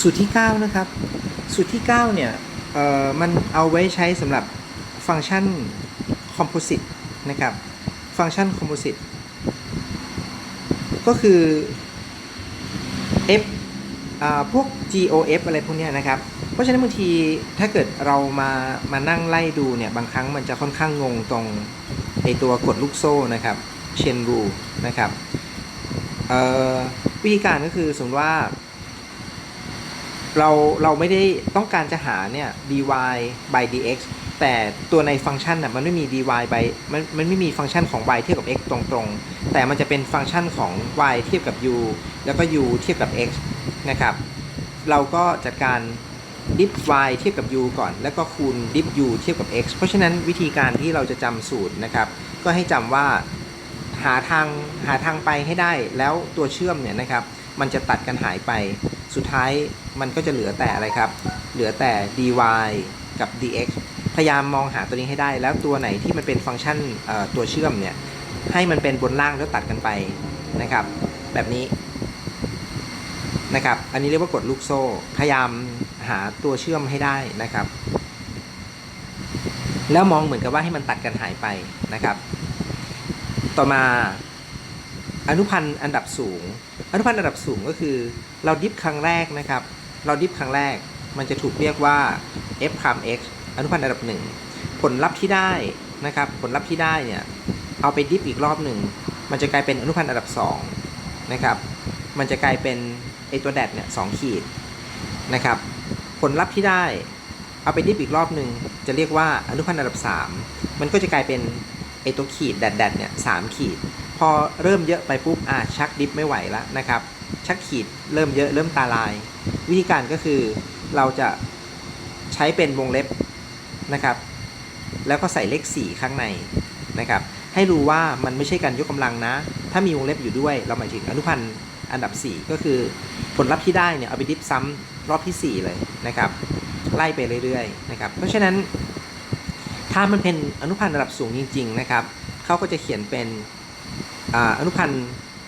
สูตรที่ 9 นะครับ สูตรที่ 9 เนี่ยมันเอาไว้ใช้สำหรับฟังก์ชันคอมโพสิตนะครับ ฟังก์ชันคอมโพสิตก็คือ f อพวก GOF อะไรพวกนี้นะครับ เพราะฉะนั้นบางทีถ้าเกิดเรามามานั่งไล่ดูเนี่ย บางครั้งมันจะค่อนข้างงงตรงไอตัวกดลูกโซ่นะครับ chain rule นะครับวิธีการก็คือสมมติว่า เราเราไม่ได้ต้องการจะหาเนี่ย dy by dx แต่ตัวในฟังก์ชันน่ะมันไม่มี dy by มันมันไม่มีฟังก์ชันของ y เทียบกับ x ตรงๆ แต่มันจะเป็นฟังก์ชันของ y เทียบกับ u แล้วก็ u เทียบกับ x นะครับ เราก็จัดการ diff y เทียบกับ u ก่อน แล้วก็คูณ diff u เทียบกับ x เพราะฉะนั้นวิธีการที่เราจะจำสูตรนะครับ ก็ให้จำว่าหาทางหาทางไปให้ได้แล้วตัวเชื่อมเนี่ยนะครับ มันจะตัดกันหายไป สุดท้ายมันก็จะเหลือแต่อะไรครับ เหลือแต่ dy กับ dx พยายามมองหาตัวนี้ให้ได้ แล้วตัวไหนที่มันเป็นฟังก์ชันตัวเชื่อมเนี่ยให้มันเป็นบนล่างแล้วตัดกันไปนะครับ แบบนี้นะครับ อันนี้เรียกว่ากดลูกโซ่ พยายามหาตัวเชื่อมให้ได้นะครับ แล้วมองเหมือนกับว่าให้มันตัดกันหายไปนะครับ ต่อมา อนุพันธ์อันดับสูง อนุพันธ์อันดับสูงก็คือ เราดิฟครั้งแรกนะครับ เราดิฟครั้งแรก มันจะถูกเรียกว่า f พราม x อนุพันธ์อันดับหนึ่งผลลัพธ์ที่ได้นะครับ ผลลัพธ์ที่ได้เนี่ย เอาไปดิฟอีกรอบหนึ่ง มันจะกลายเป็นอนุพันธ์อันดับ2นะครับ มันจะกลายเป็นไอตัวแดดเนี่ยสองขีดนะครับ ผลลัพธ์ที่ได้ เอาไปดิฟอีกรอบหนึ่งจะเรียกว่าอนุพันธ์อันดับ 3 มันก็จะกลายเป็นไอตัวขีดแดดแดดเนี่ยสามขีด อเริ่มเยอะไปปุ๊บอะชักดิฟไม่ไหวแล้วนะครับ ชักขีดเริ่มเยอะเริ่มตาลาย วิธีการก็คือเราจะใช้เป็นวงเล็บนะครับ แล้วก็ใส่เลข 4 ข้างในนะครับ ให้รู้ว่ามันไม่ใช่การยกกำลังนะ ถ้ามีวงเล็บอยู่ด้วย เราหมายถึงอนุพันธ์อันดับ 4 ก็คือผลลัพธ์ที่ได้เนี่ยเอาไปดิฟซ้ำรอบที่ 4 เลยนะครับ ไล่ไปเรื่อยๆนะครับ เพราะฉะนั้นถ้ามันเป็นอนุพันธ์ระดับสูงจริง ๆ นะครับ เขาก็จะเขียนเป็น อนุพันธ์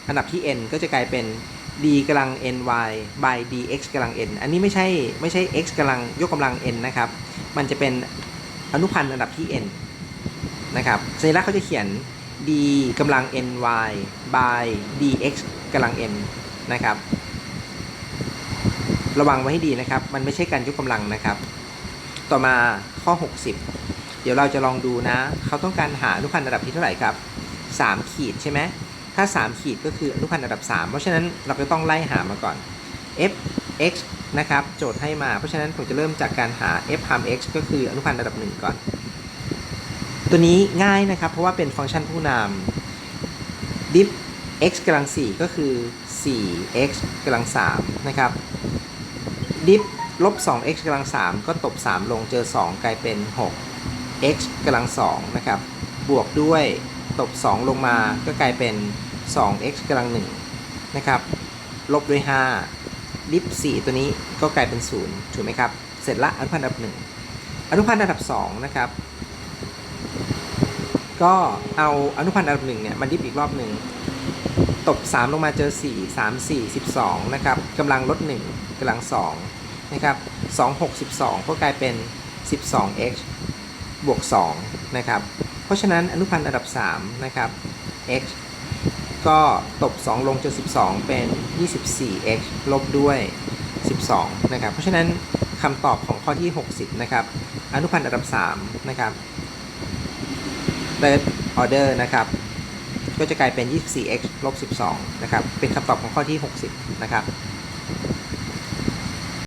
อันดับที่ n ก็จะกลายเป็น d กำลัง ny by dx กำลัง n อันนี้ไม่ใช่ไม่ใช่ x กำลังยกกำลัง n นะครับ มันจะเป็นอนุพันธ์อันดับที่ n นะครับสัญลักษณ์เขาจะเขียน d กำลัง ny by dx กำลัง n นะครับ ระวังไว้ให้ดีนะครับ มันไม่ใช่การยกกำลังนะครับ ต่อมาข้อ 60 เดี๋ยวเราจะลองดูนะ เขาต้องการหาอนุพันธ์ระดับที่เท่าไหร่ครับ 3 ขีดใช่ไหมถ้า 3 ขีดก็คืออนุพันธ์ระดับ 3 เพราะฉะนั้นเราจะต้องไล่หามาก่อน f x นะครับโจทย์ให้มา เพราะฉะนั้นผมจะเริ่มจากการหา f พาม x ก็คืออนุพันธ์ระดับ 1 ก่อน ตัวนี้ง่ายนะครับ เพราะว่าเป็นฟังก์ชันผู้นาม diff x กำลัง 4 ก็คือ 4x กำลัง 3 นะครับดิฟลบ 2x กำลัง 3 ก็ตบ 3 ลงเจอ 2 กลายเป็น 6x กำลัง 2 นะครับ บวกด้วย ตบ 2 ลงมาก็กลายเป็น 2x กำลัง1นะครับ ลบด้วย 5 ดิฟ 4 ตัวนี้ก็กลายเป็น 0 ถูกไหมครับ เสร็จละอนุพันธ์อันดับ 1 อนุพันธ์อันดับ 2 นะครับ ก็เอาอนุพันธ์อันดับ1เนี่ยมาดิฟอีกรอบหนึ่งตบ 3 ลงมาเจอ 4 3 4 12 นะครับกำลังลด 1กำลัง2นะครับ2 6 12 ก็กลายเป็น 12x บวก 2 นะครับ เพราะฉะนั้นอนุพันธ์อันดับ 3 นะครับ x ก็ตบ 2 ลงจอ12 เป็น 24x ลบด้วย 12 นะครับ เพราะฉะนั้นคำตอบของข้อที่ 60 นะครับ อนุพันธ์อันดับ 3 นะครับ third order นะครับ ก็จะกลายเป็น 24x ลบ 12 นะครับ เป็นคำตอบของข้อที่ 60 นะครับ